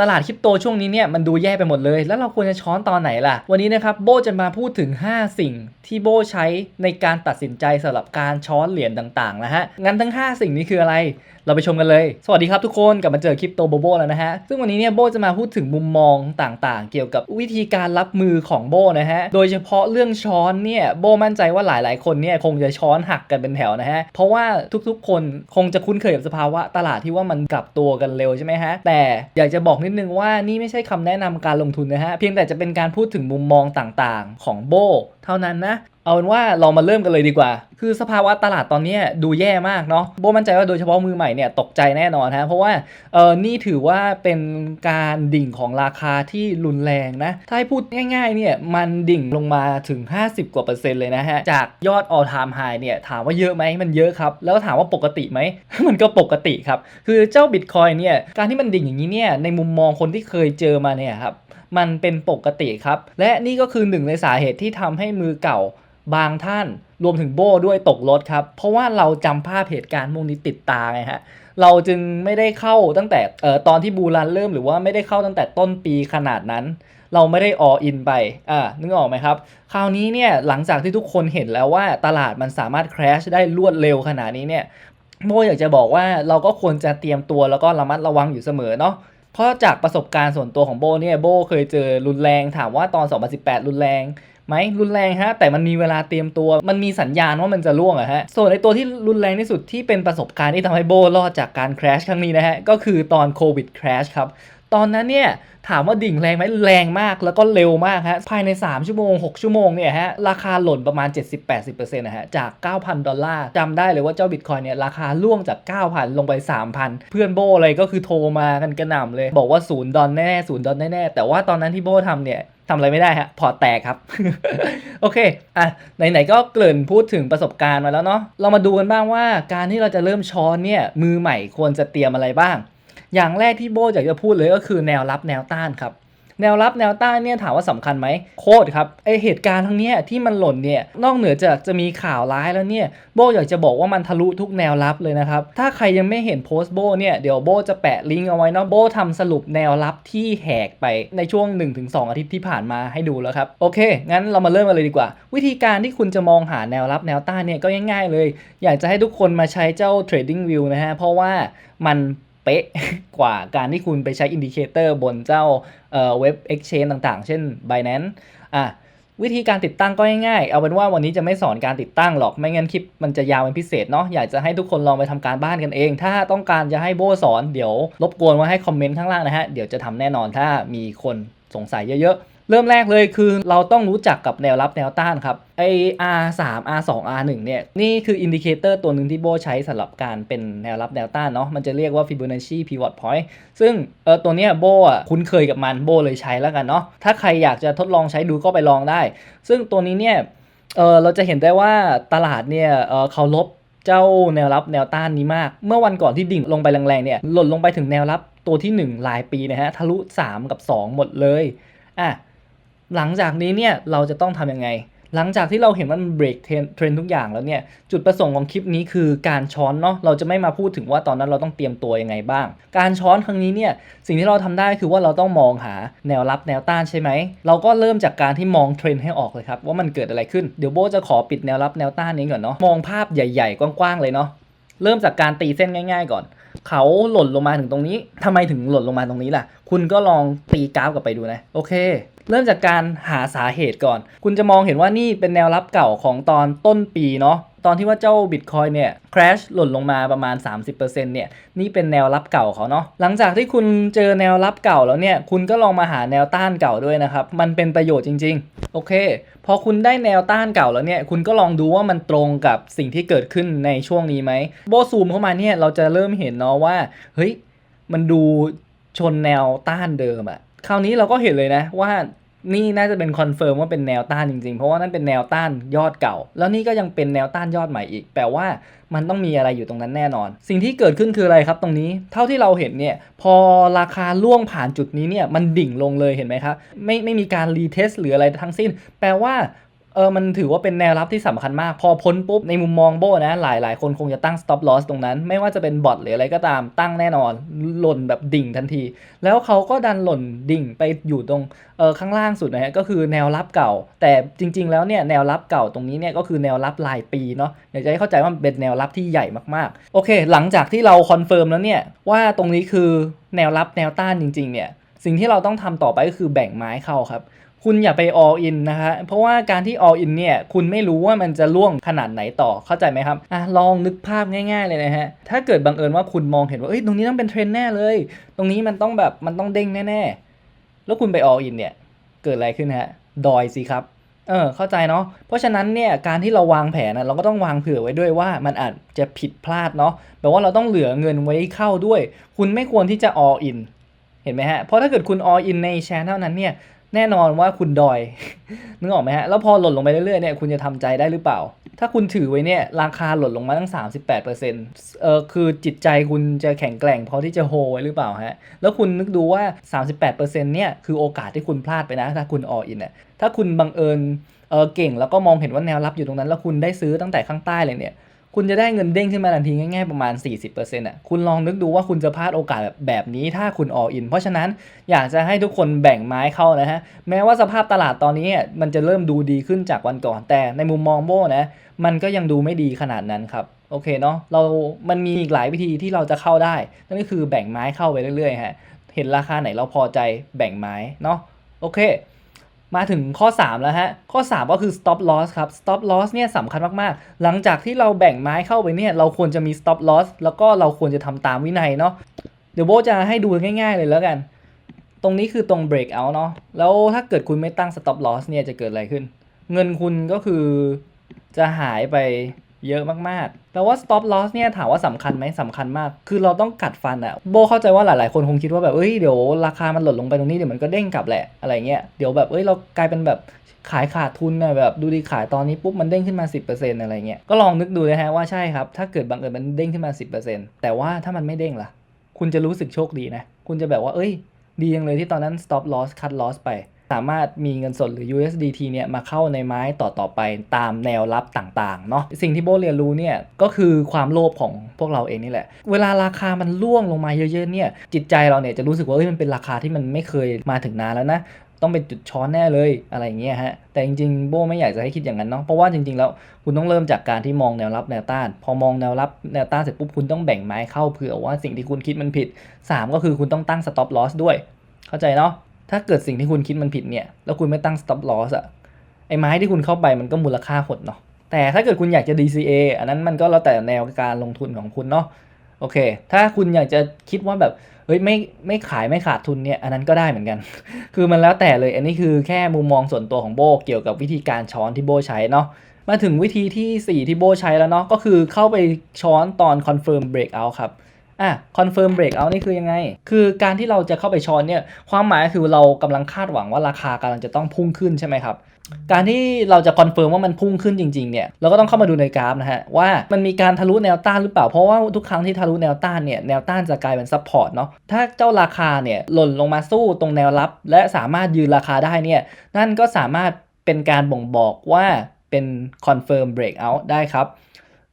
ตลาดคริปโตช่วงนี้เนี่ยมันดูแย่ไปหมดเลย แล้วเราควรจะช้อนตอนไหนล่ะ วันนี้นะครับโบจะมาพูดถึง 5 สิ่งที่โบใช้ในการตัดสินใจสำหรับการช้อนเหรียญต่างๆนะฮะงั้นทั้ง 5 สิ่งนี้คืออะไร เราไปชมกันเลย สวัสดีครับทุกคนกลับมาเจอคริปโตโบโบแล้วนะฮะซึ่งวันนี้เนี่ยโบจะมาพูดถึงมุมมองต่างๆ เกี่ยวกับวิธีการรับมือของโบนะฮะโดยเฉพาะเรื่องช้อนเนี่ยโบมั่นใจว่าหลายๆ คนเนี่ยคงจะช้อนหักกันเป็นแถวนะฮะเพราะว่าทุกๆ คนคงจะคุ้นเคยกับสภาวะตลาดที่ว่ามันกลับตัวกันเร็วใช่ไหมฮะแต่อยากจะบอกนิิดนึงว่านี่ไม่ใช่คำแนะนำการลงทุนนะฮะ เพียงแต่จะเป็นการพูดถึงมุมมองต่างๆ ของโบเท่านั้นนะ เอาเป็นว่าเรามาเริ่มกันเลยดีกว่า คือสภาวะตลาดตอนนี้ดูแย่มากเนาะโบมั่นใจว่าโดยเฉพาะมือใหม่เนี่ยตกใจแน่นอนฮะเพราะว่าเออนี่ถือว่าเป็นการดิ่งของราคาที่รุนแรงนะ ถ้าให้พูดง่ายๆเนี่ยมันดิ่งลงมาถึง 50 กว่าเปอร์เซ็นต์เลยนะฮะ จากยอด all time high เนี่ยถามว่าเยอะไหมมันเยอะครับ แล้วถามว่าปกติไหม มันก็ปกติครับ คือเจ้า Bitcoin เนี่ยการที่มันดิ่งอย่างนี้เนี่ยในมุมมองคนที่เคยเจอมาเนี่ยครับมันเป็นปกติครับ และนี่ก็คือหนึ่งในสาเหตุที่ทำให้มือเก่า บางท่านรวมถึงโบ้ด้วยตกรถครับ เพราะว่าเราจำภาพเหตุการณ์พวกนี้ติดตาไงฮะเราจึงไม่ได้เข้าตั้งแต่เอ่อตอนที่บูรันเริ่มหรือว่าไม่ได้เข้าตั้งแต่ต้นปีขนาดนั้น เราไม่ได้ออินไปอ่านึกออกไหมครับ คราวนี้เนี่ยหลังจากที่ทุกคนเห็นแล้วว่าตลาดมันสามารถ crash ได้รวดเร็วขนาดนี้เนี่ยโบอยากจะบอกว่าเราก็ควรจะเตรียมตัวแล้วก็ระมัดระวังอยู่เสมอเนาะเพราะจากประสบการณ์ส่วนตัวของโบเนี่ยโบเคยเจอรุนแรงถามว่าตอน 2018 รุนแรง ไหมรุนแรงฮะแต่มันมีเวลาเตรียมตัว มันมีสัญญาณว่ามันจะล่วงอะฮะส่วนในตัวที่รุนแรงที่สุดที่เป็นประสบการณ์ที่ทำให้โบรอดจากการคราชครั้งนี้นะฮะก็คือตอนโควิดคราชครับ ตอนนั้นเนี่ยถามว่าดิ่งแรงไหมแรงมากแล้วก็เร็วมากฮะภายใน 3 ชั่วโมง 6 ชั่วโมงเนี่ยฮะราคาหล่นประมาณ 70-80%นะฮะจาก 9,000 ดอลลาร์จำได้เลยว่าเจ้าบิตคอยเนี่ยราคาล่วงจาก 9,000 ลงไป 3,000 เพื่อนโบอะไรก็คือโทรมากันกระหน่ำเลย บอกว่าศูนย์ดอลแน่ศูนย์ดอลแน่แต่ว่าตอนนั้นที่โบทำเนี่ยทำอะไรไม่ได้ฮะ พอแตกครับ โอเค อะ ไหน ๆ ก็เกริ่นพูดถึงประสบการณ์มาแล้วเนาะ เรามาดูกันบ้างว่าการที่เราจะเริ่มช้อนเนี่ย มือใหม่ควรจะเตรียมอะไรบ้าง อย่างแรกที่โบอยากจะพูดเลยก็คือแนวรับแนวต้านครับแนวรับแนวต้านเนี่ยถามว่าสำคัญไหมโคตรครับไอเหตุการณ์ทั้งนี้ที่มันหล่นเนี่ยนอกเหนือจากจะมีข่าวร้ายแล้วเนี่ยโบอยากจะบอกว่ามันทะลุทุกแนวรับเลยนะครับ ถ้าใครยังไม่เห็นโพสต์โบเนี่ยเดี๋ยวโบจะแปะลิงก์เอาไว้เนาะโบทำสรุปแนวรับที่แหกไปในช่วง 1-2 อาทิตย์ที่ผ่านมาให้ดูแล้วครับ โอเค งั้นเรามาเริ่มกันเลยดีกว่า วิธีการที่คุณจะมองหาแนวรับแนวต้านเนี่ยก็ง่ายๆเลย อยากจะให้ทุกคนมาใช้เจ้า trading view นะฮะเพราะว่ามัน ป๊ะกว่าการที่คุณไปใช้อินดิเคเตอร์บนเจ้าเว็บ Exchange ต่างๆ เช่น Binance อะวิธีการติดตั้งก็ง่ายๆ เอาเป็นว่าวันนี้จะไม่สอนการติดตั้งหรอก ไม่งั้นคลิปมันจะยาวเป็นพิเศษเนาะ อยากจะให้ทุกคนลองไปทำการบ้านกันเอง ถ้าต้องการจะให้โบสอน เดี๋ยวรบกวนมาให้คอมเมนต์ข้างล่างนะฮะ เดี๋ยวจะทำแน่นอนถ้ามีคนสงสัยเยอะๆ เริ่มแรกเลยคือเราต้องรู้จักกับแนวรับแนวต้านครับไอ R3 R2 R1 เนี่ยนี่คืออินดิเคเตอร์ตัวหนึ่งที่โบใช้สำหรับการเป็นแนวรับแนวต้านเนาะมันจะเรียกว่า Fibonacci Pivot Point ซึ่งเออตัวเนี้ยโบอะคุ้นเคยกับมันโบเลยใช้แล้วกันเนาะถ้าใครอยากจะทดลองใช้ดูก็ไปลองได้ ซึ่งตัวนี้เนี่ยเออเราจะเห็นได้ว่าตลาดเนี่ยเออเขาลบเจ้าแนวรับแนวต้านนี้มาก เมื่อวันก่อนที่ดิ่งลงไปแรงๆเนี่ยหล่นลงไปถึงแนวรับตัวที่ 1 หลายปีนะฮะทะลุ 3 กับ 2 หมดเลยอะ หลังจากนี้เนี่ยเราจะต้องทำยังไง หลังจากที่เราเห็นว่ามันเบรกเทรนทุกอย่างแล้วเนี่ยจุดประสงค์ของคลิปนี้คือการช้อนเนาะเราจะไม่มาพูดถึงว่าตอนนั้นเราต้องเตรียมตัวยังไงบ้าง การช้อนครั้งนี้เนี่ยสิ่งที่เราทำได้คือว่าเราต้องมองหาแนวรับแนวต้านใช่ไหมเราก็เริ่มจากการที่มองเทรนให้ออกเลยครับว่ามันเกิดอะไรขึ้นเดี๋ยวโบจะขอปิดแนวรับแนวต้านนี้ก่อนเนาะมองภาพใหญ่ ๆ กว้างๆเลยเนาะเริ่มจากการตีเส้นง่าย ๆ ก่อน เขาหล่นลงมาถึงตรงนี้ทำไมถึงหล่นลงมาตรงนี้ล่ะ คุณก็ลองตีกราฟกลับไปดูนะ โอเค เริ่มจากการหาสาเหตุก่อน คุณจะมองเห็นว่านี่เป็นแนวรับเก่าของตอนต้นปีเนาะ ตอนที่ว่าเจ้า Bitcoin เนี่ย crash หล่นลงมาประมาณ 30%เนี่ยนี่เป็นแนวรับเก่าเขาเนาะหลังจากที่คุณเจอแนวรับเก่าแล้วเนี่ยคุณก็ลองมาหาแนวต้านเก่าด้วยนะครับ มันเป็นประโยชน์จริง ๆ โอเค พอคุณได้แนวต้านเก่าแล้วเนี่ยคุณก็ลองดูว่ามันตรงกับสิ่งที่เกิดขึ้นในช่วงนี้ไหมโบซูมเข้ามาเนี่ยเราจะเริ่มเห็นเนาะว่าเฮ้ยมันดูชนแนวต้านเดิมอะคราวนี้เราก็เห็นเลยนะว่า นี่น่าจะเป็นคอนเฟิร์มว่าเป็นแนวต้านจริงๆ เพราะว่านั่นเป็นแนวต้านยอดเก่า แล้วนี่ก็ยังเป็นแนวต้านยอดใหม่อีก แปลว่ามันต้องมีอะไรอยู่ตรงนั้นแน่นอน สิ่งที่เกิดขึ้นคืออะไรครับตรงนี้ เท่าที่เราเห็นเนี่ย พอราคาล่วงผ่านจุดนี้เนี่ย มันดิ่งลงเลยเห็นไหมครับ ไม่ไม่มีการรีเทสหรืออะไรทั้งสิ้น แปลว่า เออมันถือว่าเป็นแนวรับที่สำคัญมาก พอพ้นปุ๊บ ในมุมมองโบนะ หลายหลายคนคงจะตั้ง stop loss ตรงนั้น ไม่ว่าจะเป็นบอทหรืออะไรก็ตามตั้งแน่นอน หล่นแบบดิ่งทันที แล้วเขาก็ดันหล่นดิ่งไปอยู่ตรงเออข้างล่างสุดนะฮะก็คือแนวรับเก่า แต่จริง ๆ แล้วเนี่ยแนวรับเก่าตรงนี้เนี่ยก็คือแนวรับรายปีเนาะอยากจะให้เข้าใจว่ามันเป็นแนวรับที่ใหญ่มากๆโอเค หลังจากที่เราคอนเฟิร์มแล้วเนี่ยว่าตรงนี้คือแนวรับแนวต้านจริงๆเนี่ยสิ่งที่เราต้องทำต่อไปก็คือแบ่งไม้เข้าครับ คุณอย่าไป all in นะคะ เพราะว่าการที่ all in เนี่ย คุณไม่รู้ว่ามันจะล่วงขนาดไหนต่อ เข้าใจไหมครับ อะ ลองนึกภาพง่าย ๆ เลยนะฮะ ถ้าเกิดบังเอิญว่าคุณมองเห็นว่า เอ้ย ตรงนี้ต้องเป็นเทรนแน่เลย ตรงนี้มันต้องแบบ มันต้องเด้งแน่ๆ แล้วคุณไป all in เนี่ย เกิดอะไรขึ้นฮะ ดอยสิครับ เออ เข้าใจเนาะ เพราะฉะนั้นเนี่ย การที่เราวางแผนนะเราก็ต้องวางเผื่อไว้ด้วยว่ามันอาจจะผิดพลาดเนาะ แปลว่าเราต้องเหลือเงินไว้เข้าด้วย คุณไม่ควรที่จะ all in เห็นไหมฮะ เพราะถ้าเกิดคุณ all in ในแชนเท่านั้นเนี่ย แน่นอนว่าคุณดอย นึกออกไหมฮะ แล้วพอหล่นลงไปเรื่อยๆเนี่ยคุณจะทำใจได้หรือเปล่า ถ้าคุณถือไว้เนี่ยราคาหล่นลงมาตั้ง 38%เออคือจิตใจคุณจะแข็งแกร่งพอที่จะโฮไว้หรือเปล่าฮะ แล้วคุณนึกดูว่า 38%เนี่ยคือโอกาสที่คุณพลาดไปนะ ถ้าคุณ all in น่ะถ้าคุณบังเอิญเออเก่งแล้วก็มองเห็นว่าแนวรับอยู่ตรงนั้น แล้วคุณได้ซื้อตั้งแต่ข้างใต้เลยเนี่ย คุณจะได้เงินเด้งขึ้นมาทันทีง่ายๆประมาณ 40%อะคุณลองนึกดูว่าคุณจะพลาดโอกาสแบบแบบนี้ถ้าคุณ all in เพราะฉะนั้นอยากจะให้ทุกคนแบ่งไม้เข้านะฮะ แม้ว่าสภาพตลาดตอนนี้เนี่ยมันจะเริ่มดูดีขึ้นจากวันก่อน แต่ในมุมมองโบนะ มันก็ยังดูไม่ดีขนาดนั้นครับโอเคเนาะเรา มันมีอีกหลายวิธีที่เราจะเข้าได้ นั่นก็คือแบ่งไม้เข้าไปเรื่อยๆฮะ เห็นราคาไหนเราพอใจแบ่งไม้เนาะ โอเค มาถึงข้อ 3 แล้วฮะ ข้อ 3 ก็คือ stop loss ครับ stop loss เนี่ยสำคัญมาก ๆ หลังจากที่เราแบ่งไม้เข้าไปเนี่ย เราควรจะมี stop loss แล้วก็เราควรจะทำตามวินัยเนาะ เดี๋ยวโบจะให้ดูง่าย ๆ เลยแล้วกัน ตรงนี้คือตรง break out เนาะ แล้วถ้าเกิดคุณไม่ตั้ง stop loss เนี่ยจะเกิดอะไรขึ้น เงินคุณก็คือจะหายไป เยอะมากๆ แต่ว่า stop loss เนี่ยถามว่าสำคัญไหมสำคัญมาก คือเราต้องกัดฟันอะโบเข้าใจว่าหลายๆ คนคงคิดว่าแบบ เอ้ย เดี๋ยวราคามันหล่นลงไปตรงนี้เดี๋ยวมันก็เด้งกลับแหละ อะไรเงี้ย เดี๋ยวแบบ เอ้ย เรากลายเป็นแบบขายขาดทุนอะแบบดูดีขายตอนนี้ปุ๊บมันเด้งขึ้นมา 10%อะไรเงี้ย ก็ลองนึกดูนะฮะว่าใช่ครับ ถ้าเกิดบังเอิญมันเด้งขึ้นมา 10%แต่ว่าถ้ามันไม่เด้งล่ะ คุณจะรู้สึกโชคดีนะ คุณจะแบบว่า เอ้ย ดีจังเลยที่ตอนนั้น stop loss cut loss ไป สามารถมีเงินสดหรือ USDT เนี่ยมาเข้าในไม้ต่อต่อไปตามแนวรับต่างๆเนาะสิ่งที่โบเรียนรู้เนี่ยก็คือความโลภของพวกเราเองนี่แหละ เวลาราคามันล่วงลงมาเยอะๆเนี่ยจิตใจเราเนี่ยจะรู้สึกว่าเอ้ยมันเป็นราคาที่มันไม่เคยมาถึงนานแล้วนะต้องเป็นจุดช้อนแน่เลยอะไรอย่างเงี้ยฮะ แต่จริงๆ โบไม่อยากจะให้คิดอย่างนั้นเนาะ เพราะว่าจริงๆ แล้วคุณต้องเริ่มจากการที่มองแนวรับแนวต้าน พอมองแนวรับแนวต้านเสร็จปุ๊บคุณต้องแบ่งไม้เข้าเผื่อว่าสิ่งที่คุณคิดมันผิด 3 ก็คือคุณต้องตั้ง stop loss ด้วย เข้าใจเนาะ ถ้าเกิดสิ่งที่คุณคิดมันผิดเนี่ย แล้วคุณไม่ตั้ง stop loss อะไอ้ไม้ที่คุณเข้าไปมันก็มูลค่าหดเนาะ แต่ถ้าเกิดคุณอยากจะ DCA อันนั้นมันก็แล้วแต่แนวการลงทุนของคุณเนาะ โอเค ถ้าคุณอยากจะคิดว่าแบบ เฮ้ยไม่ไม่ขายไม่ขาดทุนเนี่ย อันนั้นก็ได้เหมือนกัน คือมันแล้วแต่เลย อันนี้คือแค่มุมมองส่วนตัวของโบเกี่ยวกับวิธีการช้อนที่โบใช้เนาะ มาถึงวิธีที่ 4 ที่โบใช้แล้วเนาะ ก็คือเข้าไปช้อนตอน confirm breakout ครับ อะ confirm breakout นี่คือยังไง คือการที่เราจะเข้าไปช้อนเนี่ย ความหมายคือเรากำลังคาดหวังว่าราคากำลังจะต้องพุ่งขึ้นใช่ไหมครับ การที่เราจะคอนเฟิร์มว่ามันพุ่งขึ้นจริงๆ เนี่ย เราก็ต้องเข้ามาดูในกราฟนะฮะ ว่ามันมีการทะลุแนวต้านหรือเปล่า เพราะว่าทุกครั้งที่ทะลุแนวต้านเนี่ย แนวต้านจะกลายเป็นซัพพอร์ตเนาะ ถ้าเจ้าราคาเนี่ยหล่นลงมาสู้ตรงแนวรับ และสามารถยืนราคาได้เนี่ย นั่นก็สามารถเป็นการบ่งบอกว่าเป็น confirm breakout ได้ครับ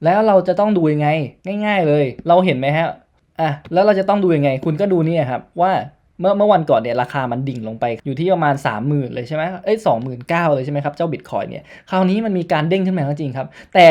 แล้วเราจะต้องดูยังไง ง่าย ๆ เลย เราเห็นไหมฮะ อะแล้วเราจะต้องดูยังไง คุณก็ดูนี่ครับว่าเมื่อเมื่อวันก่อนเนี่ยราคามันดิ่งลงไปอยู่ที่ประมาณ 30,000 เลยใช่ไหมเอ้ยสองหมเลยใช่ไหมครับ เจ้าบิตคอยเนี่ย คราวนี้มันมีการเด้งขึ้นมาจริงครับ แต่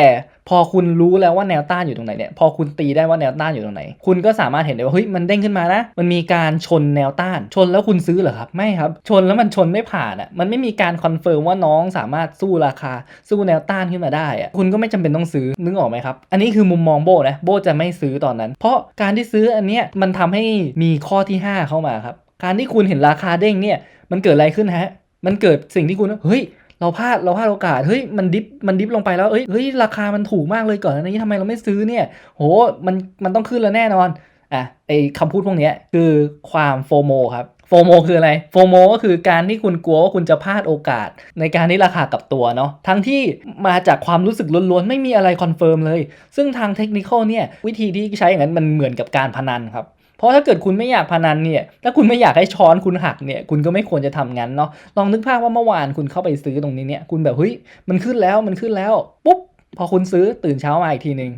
พอคุณรู้แล้วว่าแนวต้านอยู่ตรงไหนเนี่ยพอคุณตีได้ว่าแนวต้านอยู่ตรงไหน คุณก็สามารถเห็นได้ว่าเฮ้ยมันเด้งขึ้นมานะ มันมีการชนแนวต้านชนแล้วคุณซื้อเหรอครับไม่ครับ ชนแล้วมันชนไม่ผ่านอะมันไม่มีการคอนเฟิร์มว่าน้องสามารถสู้ราคา สู้แนวต้านขึ้นมาได้อะคุณก็ไม่จำเป็นต้องซื้อนึกออกไหมครับ อันนี้คือมุมมองโบนะโบจะไม่ซื้อตอนนั้น เพราะการที่ซื้ออันเนี้ยมันทำให้มีข้อที่ 5 เข้ามาครับการที่คุณเห็นราคาเด้งเนี่ยมันเกิดอะไรขึ้นฮะมันเกิดสิ่งที่คุณเฮ้ย เราพลาดเราพลาดโอกาสเฮ้ยมันดิฟมันดิฟลงไปแล้วเอ้ยเฮ้ยราคามันถูกมากเลยก่อนอันนี้ทำไมเราไม่ซื้อเนี่ยโหมันมันต้องขึ้นแล้วแน่นอนอะไอคำพูดพวกนี้คือความโฟโมครับโฟโมคืออะไรโฟโมก็คือการที่คุณกลัวว่าคุณจะพลาดโอกาส ในการที่ราคากลับตัวเนาะทั้งที่มาจากความรู้สึกล้วนๆ ไม่มีอะไรคอนเฟิร์มเลย ซึ่งทางเทคนิคเนี่ยวิธีที่ใช้อย่างนั้นมันเหมือนกับการพนันครับ เพราะถ้าเกิดคุณไม่อยากพนันเนี่ย ถ้าคุณไม่อยากให้ช้อนคุณหักเนี่ย คุณก็ไม่ควรจะทำงั้นเนาะ ลองนึกภาพว่าเมื่อวานคุณเข้าไปซื้อตรงนี้เนี่ย คุณแบบเฮ้ย มันขึ้นแล้ว มันขึ้นแล้ว ปุ๊บ พอคุณซื้อตื่นเช้ามาอีกทีหนึ่ง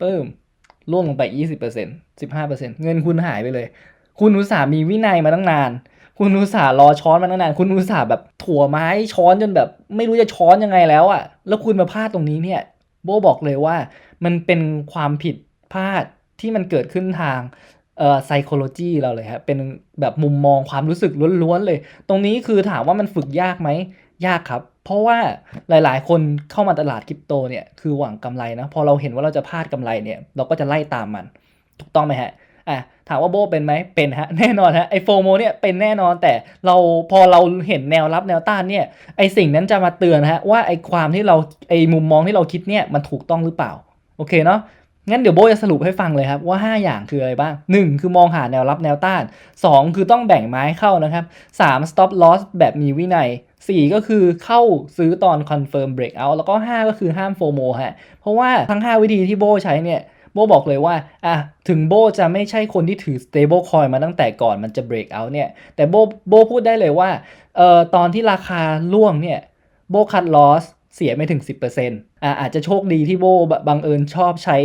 ปึ้มล่วงลงไป 20% 15%เงินคุณหายไปเลย คุณอุตส่าห์มีวินัยมาตั้งนาน คุณอุตส่าห์รอช้อนมาตั้งนาน คุณอุตส่าห์แบบถั่วไม้ช้อนจนแบบ ไม่รู้จะช้อนยังไงแล้วอะ่ะ แล้วคุณมาพลาดตรงนี้เนี่ย โบบอกเลยว่า มันเป็นความผิดพลาดที่มันเกิดขึ้นทาง เอ่อ psychology เราเลยครับเป็นแบบมุมมองความรู้สึกล้วนๆเลย ตรงนี้คือถามว่ามันฝึกยากไหมยากครับ เพราะว่าหลายๆ คนเข้ามาตลาดคริปโตเนี่ยคือหวังกำไรนะพอเราเห็นว่าเราจะพลาดกำไรเนี่ยเราก็จะไล่ตามมัน ถูกต้องไหมฮะอะถามว่าโบเป็นไหมเป็นฮะแน่นอนฮะไอโฟโมเนี่ยเป็นแน่นอนแต่เราพอเราเห็นแนวรับแนวต้านเนี่ยไอสิ่งนั้นจะมาเตือนฮะว่าไอความที่เราไอมุมมองที่เราคิดเนี่ยมันถูกต้องหรือเปล่า โอเคเนาะ งั้นเดี๋ยวโบจะสรุปให้ฟังเลยครับว่า 5 อย่างคืออะไรบ้าง 1 คือมองหาแนวรับแนวต้าน 2 คือต้องแบ่งไม้เข้านะครับ 3 stop loss แบบมีวินัย 4 ก็คือเข้าซื้อตอน confirm breakout แล้วก็ 5 ก็คือห้ามโฟโมฮะเพราะว่าทั้ง 5 วิธีที่โบใช้เนี่ยโบบอกเลยว่าอะถึงโบจะไม่ใช่คนที่ถือ stable coin มาตั้งแต่ก่อนมันจะ break out เนี่ยแต่โบโบพูดได้เลยว่าเอ่อตอนที่ราคาล่วงเนี่ยโบคัด loss เสียไม่ถึง 10% อาจจะโชคดีที่โบบังเอิญชอบใช้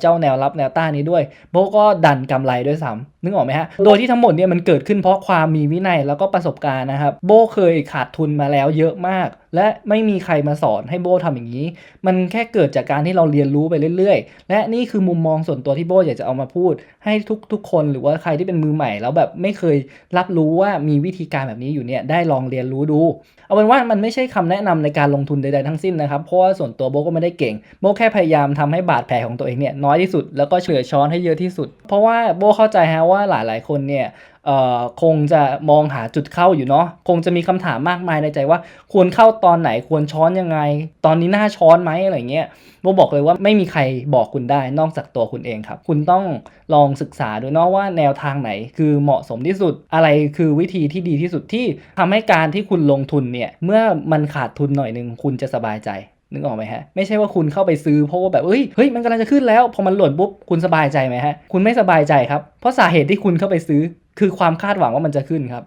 เจ้าแนวรับแนวต้านนี้ด้วย โบก็ดันกำไรด้วยซ้ำนึกออกไหมฮะ โดยที่ทั้งหมดเนี่ยมันเกิดขึ้นเพราะความมีวินัยแล้วก็ประสบการณ์นะครับ โบเคยขาดทุนมาแล้วเยอะมาก และไม่มีใครมาสอนให้โบทำอย่างนี้ มันแค่เกิดจากการที่เราเรียนรู้ไปเรื่อยๆ และนี่คือมุมมองส่วนตัวที่โบอยากจะเอามาพูด ให้ทุกๆคนหรือว่าใครที่เป็นมือใหม่ แล้วแบบไม่เคยรับรู้ว่ามีวิธีการแบบนี้อยู่เนี่ยได้ลองเรียนรู้ดู เอาเป็นว่ามันไม่ใช่คำแนะนำในการลงทุนใดๆทั้งสิ้นนะครับ เพราะว่าส่วนตัวโบก็ไม่ได้เก่ง โบแค่พยายามทำให้บาดแผลของตัวเองเนี่ยน้อยที่สุดแล้วก็เฉลือช้อนให้เยอะที่สุด เพราะว่าโบเข้าใจฮะว่าหลายๆ คนเนี่ยเอ่อคงจะมองหาจุดเข้าอยู่เนาะคงจะมีคำถามมากมายในใจว่า ควรเข้าตอนไหนควรช้อนยังไง ตอนนี้หน่าช้อนไหมอะไรเงี้ยโบบอกเลยว่าไม่มีใครบอกคุณได้นอกจากตัวคุณเองครับ คุณต้องลองศึกษาดูเนาะว่าแนวทางไหนคือเหมาะสมที่สุด อะไรคือวิธีที่ดีที่สุดที่ทำให้การที่คุณลงทุนเนี่ยเมื่อมันขาดทุนหน่อยหนึ่งคุณจะสบายใจ นึกออกไหมฮะ ไม่ใช่ว่าคุณเข้าไปซื้อเพราะว่าแบบเอ้ยเฮ้ยมันกำลังจะขึ้นแล้ว พอมันหล่นปุ๊บคุณสบายใจไหมฮะ คุณไม่สบายใจครับ เพราะสาเหตุที่คุณเข้าไปซื้อ คือความคาดหวังว่ามันจะขึ้นครับ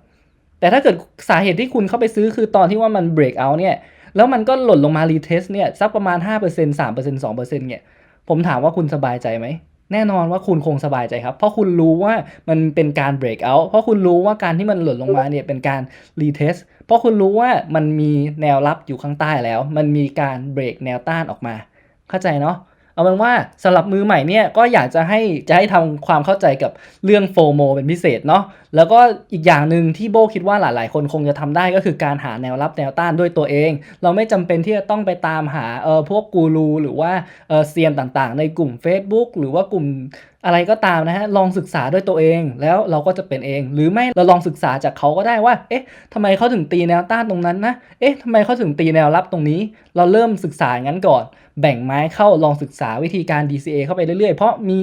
แต่ถ้าเกิดสาเหตุที่คุณเข้าไปซื้อคือตอนที่ว่ามัน break out เนี่ยแล้วมันก็หล่นลงมา retest เนี่ยสักประมาณ 5% 3% 2%เนี่ยผมถามว่าคุณสบายใจไหมแน่นอนว่าคุณคงสบายใจครับ เพราะคุณรู้ว่ามันเป็นการ break out เพราะคุณรู้ว่าการที่มันหล่นลงมาเนี่ยเป็นการ retest เพราะคุณรู้ว่ามันมีแนวรับอยู่ข้างใต้แล้ว มันมีการ break แนวต้านออกมา เข้าใจเนาะเอาเป็นว่าสำหรับมือใหม่เนี่ยก็อยากจะให้จะให้ทำความเข้าใจกับเรื่องโฟโมเป็นพิเศษเนาะแล้วก็อีกอย่างหนึ่งที่โบคิดว่าหลายๆ คนคงจะทำได้ก็คือการหาแนวรับแนวต้านด้วยตัวเอง เราไม่จำเป็นที่จะต้องไปตามหาเออพวกกูรูหรือว่าเออเซียนต่างๆ ในกลุ่ม Facebook หรือว่ากลุ่ม อะไรก็ตามนะฮะลองศึกษาด้วยตัวเองแล้วเราก็จะเป็นเอง หรือไม่เราลองศึกษาจากเขาก็ได้ว่า เอ๊ะทำไมเขาถึงตีแนวต้านตรงนั้นนะเอ๊ะทำไมเขาถึงตีแนวรับตรงนี้ เราเริ่มศึกษางั้นก่อน แบ่งไม้เข้าลองศึกษาวิธีการ DCA เข้าไปเรื่อยๆ เพราะมี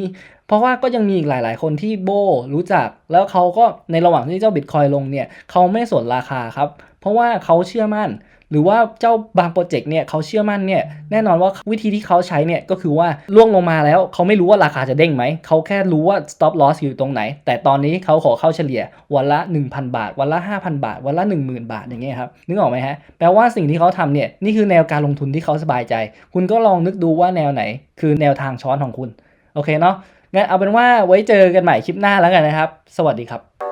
เพราะว่าก็ยังมีอีกหลาย ๆ คนที่โบรู้จัก แล้วเขาก็ในระหว่างที่เจ้าบิตคอยลงเนี่ยเขาไม่สนราคาครับ เพราะว่าเขาเชื่อมั่น หรือว่าเจ้าบางโปรเจกต์เนี่ยเขาเชื่อมั่นเนี่ยแน่นอนว่าวิธีที่เขาใช้เนี่ยก็คือว่าล่วงลงมาแล้วเขาไม่รู้ว่าราคาจะเด้งไหม เขาแค่รู้ว่า stop loss อยู่ตรงไหน แต่ตอนนี้เขาขอเข้าเฉลี่ยวันละ 1,000 บาท วันละ 5,000 บาท วันละ 10,000 บาทอย่างเงี้ยครับนึกออกไหมฮะแปลว่าสิ่งที่เขาทำเนี่ยนี่คือแนวการลงทุนที่เขาสบายใจ คุณก็ลองนึกดูว่าแนวไหน คือแนวทางช้อนของคุณโอเคเนาะงั้นเอาเป็นว่าไว้เจอกันใหม่คลิปหน้าแล้วกันนะครับ สวัสดีครับ